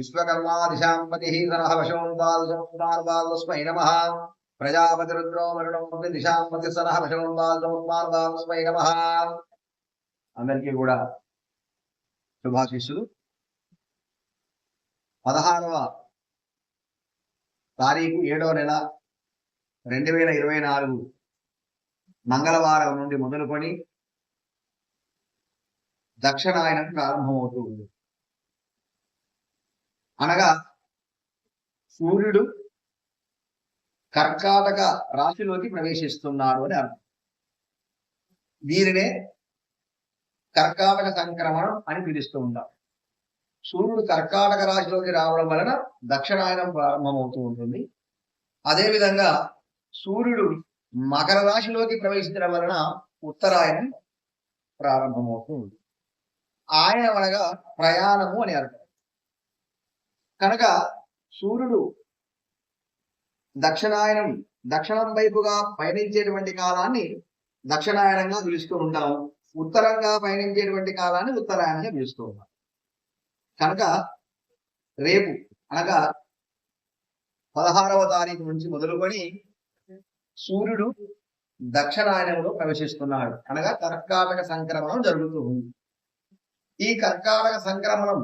విశ్వకర్మాదిశాంపతి సరహ వశోన్వాల్స్మై నమ. ప్రజాపతి రుద్రో దిశాంపతి సరహ వశోన్వాల్స్మై నమ. అందరికీ కూడా శుభాశిష్యులు పదహారవ తారీఖు ఏడవ నెల రెండు వేల ఇరవై నాలుగు మంగళవారం నుండి మొదలుకొని దక్షిణాయనం ప్రారంభమవుతూ ఉంది. అనగా సూర్యుడు కర్కాటక రాశిలోకి ప్రవేశిస్తున్నాడు అని అర్థం. దీనినే కర్కాటక సంక్రమణం అని పిలుస్తూ ఉంటాం. సూర్యుడు కర్కాటక రాశిలోకి రావడం వలన దక్షిణాయనం ప్రారంభమవుతూ ఉంటుంది. అదేవిధంగా సూర్యుడు మకర రాశిలోకి ప్రవేశించడం వలన ఉత్తరాయణం ప్రారంభమవుతూ ఉంది ఆయన అనగా ప్రయాణము అని అర్థం. కనుక సూర్యుడు దక్షిణాయనం దక్షిణం వైపుగా పయనించేటువంటి కాలాన్ని దక్షిణాయనంగా పిలుస్తూ ఉంటాం. ఉత్తరంగా పయనించేటువంటి కాలాన్ని ఉత్తరాయణంగా పిలుస్తూ ఉంటాం. కనుక రేపు అనగా పదహారవ తారీఖు నుంచి మొదలుకొని సూర్యుడు దక్షిణాయనంలో ప్రవేశిస్తున్నాడు. అనగా కర్కాటక సంక్రమణం జరుగుతూ ఉంది ఈ కర్కాటక సంక్రమణం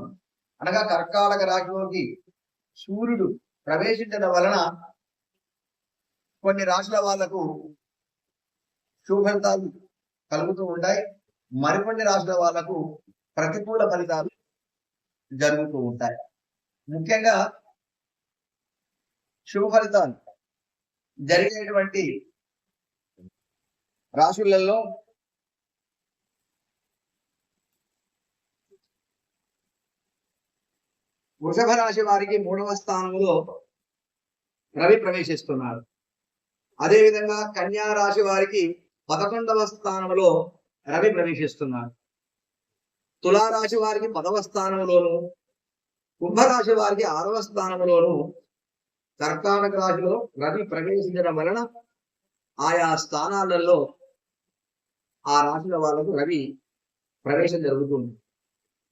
అనగా కర్కాటక రాశిలోకి సూర్యుడు ప్రవేశించడం వలన కొన్ని రాశుల వాళ్ళకు శుభఫలితాలు కలుగుతూ ఉంటాయి. మరికొన్ని రాశుల వాళ్ళకు ప్రతికూల ఫలితాలు జరుగుతూ ఉంటాయి. ముఖ్యంగా శుభ ఫలితాలు జరిగేటువంటి రాశులలో వృషభ రాశి వారికి మూడవ స్థానంలో రవి ప్రవేశిస్తున్నాడు అదేవిధంగా కన్యా రాశి వారికి పదకొండవ స్థానంలో రవి ప్రవేశిస్తున్నాడు తులారాశి వారికి పదవ స్థానంలోను కుంభరాశి వారికి ఆరవ స్థానంలోను కర్కాటక రాశిలో రవి ప్రవేశించడం వలన ఆయా స్థానాలలో ఆ రాశుల వాళ్ళకు రవి ప్రవేశం జరుగుతుంది.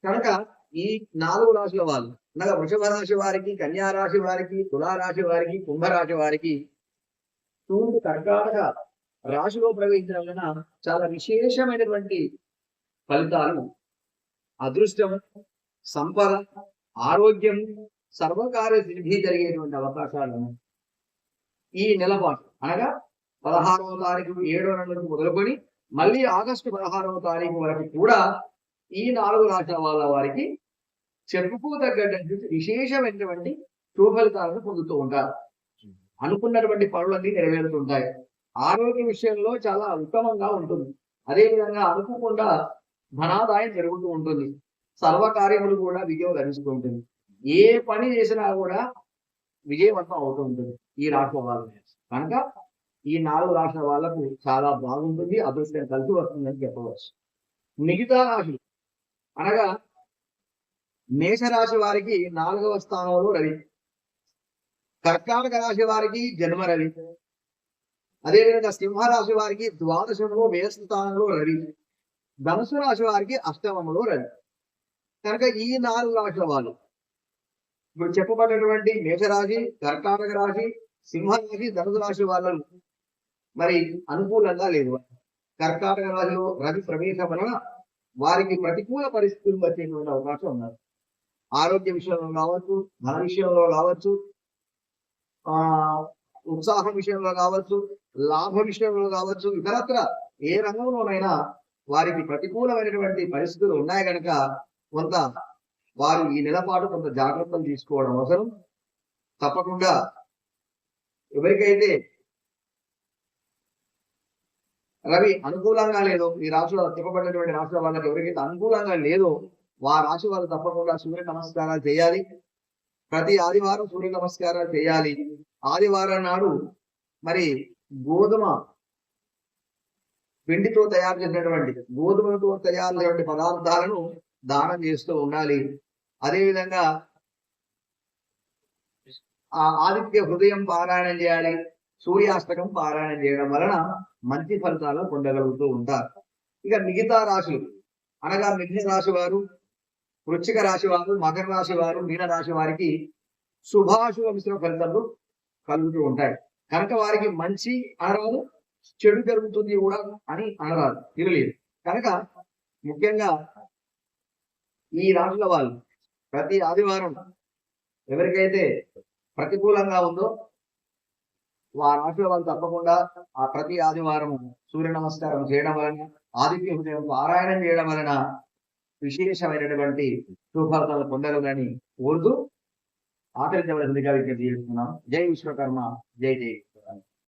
కనుక ఈ నాలుగు రాశుల వాళ్ళు. అనగా వృషభ రాశి వారికి కన్యా రాశి వారికి తులారాశి వారికి కుంభరాశి వారికి సూర్యుడు కర్కాటక రాశిలో ప్రవేశించడం వలన చాలా విశేషమైనటువంటి ఫలితాలు. అదృష్టం సంపద ఆరోగ్యం సర్వకార్య సిద్ధి జరిగేటువంటి అవకాశాలు. ఈ నెలపాటు. అనగా పదహారవ తారీఖు ఏడవ నెల మొదలుకొని మళ్ళీ ఆగస్టు పదహారవ తారీఖు వరకు కూడా ఈ నాలుగు రాష్ట్రాల వాళ్ళ వారికి చెప్పుకోదగ్గటువంటి విశేషమైనటువంటి శుభఫలితాలను పొందుతూ ఉంటారు. అనుకున్నటువంటి పనులన్నీ నెరవేరుతుంటాయి. ఆరోగ్య విషయంలో చాలా ఉత్తమంగా ఉంటుంది. అదేవిధంగా అనుకోకుండా ధనాదాయం జరుగుతూ ఉంటుంది. సర్వకార్యములు కూడా విజయం లభిస్తూ ఉంటుంది ఏ పని చేసినా కూడా విజయవంతం అవుతూ ఉంటుంది ఈ రాష్ట్ర వాళ్ళు కనుక ఈ నాలుగు రాష్ట్రాల వాళ్ళకు చాలా బాగుంటుంది అదృష్టం కలిసి వస్తుందని చెప్పవచ్చు. మిగతా రాశులు అనగా మేషరాశి వారికి నాలుగవ స్థానంలో రవి. కర్కాటక రాశి వారికి జన్మ రవి. అదేవిధంగా సింహరాశి వారికి ద్వాదశంలో మేష స్థానంలో రవి. ధనుసు రాశి వారికి అష్టమంలో రవి. కనుక ఈ నాలుగు రాశుల వాళ్ళు ఇప్పుడు చెప్పబడినటువంటి మేషరాశి కర్కాటక రాశి సింహరాశి ధనుసు రాశి వాళ్ళను మరి అనుకూలంగా లేదు. కర్కాటక రాశిలో రవి ప్రవేశం వలన వారికి ప్రతికూల పరిస్థితులు వచ్చేటువంటి అవకాశం ఉన్నారు ఆరోగ్య విషయంలో కావచ్చు ధన విషయంలో కావచ్చు ఆ ఉత్సాహం విషయంలో కావచ్చు లాభ విషయంలో కావచ్చు ఇతరత్ర ఏ రంగంలోనైనా వారికి ప్రతికూలమైనటువంటి పరిస్థితులు ఉన్నాయి కనుక కొంత వారు ఈ నెలపాటు కొంత జాగ్రత్తలు తీసుకోవడం అవసరం. తప్పకుండా ఎవరికైతే రవి అనుకూలంగా లేదో ఈ రాష్ట్రాల చెప్పబడినటువంటి రాష్ట్రాల వాళ్ళకి ఎవరికైతే అనుకూలంగా లేదో వా రాశి వారు తప్పకుండా సూర్య నమస్కారాలు చేయాలి. ప్రతి ఆదివారం సూర్య నమస్కారాలు చేయాలి. ఆదివారం నాడు మరి గోధుమ పిండితో తయారు చేసినటువంటి గోధుమతో తయారు చేసిన పదార్థాలను దానం చేస్తూ ఉండాలి. అదేవిధంగా ఆ ఆదిత్య హృదయం పారాయణం చేయాలి. సూర్యాష్టకం పారాయణం చేయడం వలన మంచి ఫలితాలు పొందగలుగుతూ ఉంటారు. ఇక మిగతా రాశులు అనగా మిథున రాశి వారు వృశ్చిక రాశి వారు మకర రాశి వారు మీన రాశి వారికి శుభాశుభ మిశ్రమ ఫలితాలు కలుగుతూ ఉంటాయి. కనుక వారికి మంచి అనరాదు చెడు జరుగుతుంది కూడా అని అనరాదు తినలేదు కనుక ముఖ్యంగా ఈ రాశుల వాళ్ళు ప్రతి ఆదివారం ఎవరికైతే ప్రతికూలంగా ఉందో ఆ రాశుల వాళ్ళు తప్పకుండా ఆ ప్రతి ఆదివారం సూర్య నమస్కారం చేయడం వలన ఆదిత్య హృదయం పారాయణం చేయడం వలన విశేషమైనటువంటి శుభార్థాలు పొందగలని కోరుతూ ఆచరించవలసిందిగా విజ్ఞప్తి చేస్తున్నాం. జై విశ్వకర్మ జై జై.